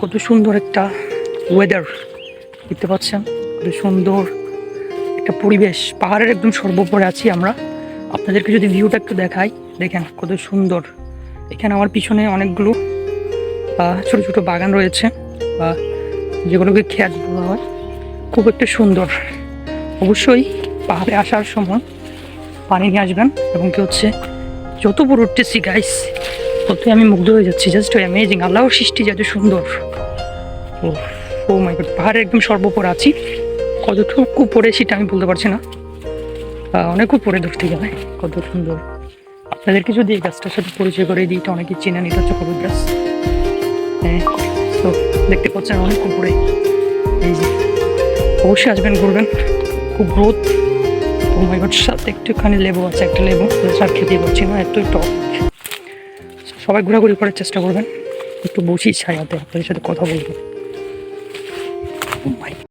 কত সুন্দর একটা ওয়েদার দেখতে পাচ্ছেন। কত সুন্দর একটা পরিবেশ। পাহাড়ের একদম সর্বোপরে আছি আমরা। আপনাদেরকে যদি ভিউটা একটু দেখাই, দেখেন কত সুন্দর। এখানে আমার পিছনে অনেকগুলো ছোট ছোট বাগান রয়েছে। বা যেগুলোকে খেয়াল বলা হয়। খুব একটা সুন্দর। অবশ্যই পাহাড়ে আসার সময় পানি নিয়ে আসবেন এবং কি হচ্ছে, যত বড় উঠতেছি গাইস ততই আমি মুগ্ধ হয়ে যাচ্ছি। জাস্ট অ্যামেজিং আল্লাহর সৃষ্টি যত সুন্দর। ও ও মাই গড পাহাড়ের একদম সর্বোপর আছি। কতটুকু উপরে সেটা আমি বলতে পারছি না। অনেক উপরে ধরতে গেলে কত সুন্দর। আপনাদেরকে যদি এই গাছটার সাথে পরিচয় করে দিই, এটা অনেকেই চেনা নিতে হচ্ছে হলুদ গাছ। হ্যাঁ তো দেখতে পাচ্ছেন অনেক উপরে। এই যে, অবশ্যই আসবেন, ঘুরবেন। খুব গ্রোথ। ও মাই গড সাথে একটুখানি লেবু আছে, একটা লেবু। আর খেতে পারছি না, এতই টক। সবাই ঘোরাঘুরি করার চেষ্টা করবেন। একটু বসি ছায়াতে আপনাদের সাথে কথা বলব। মাই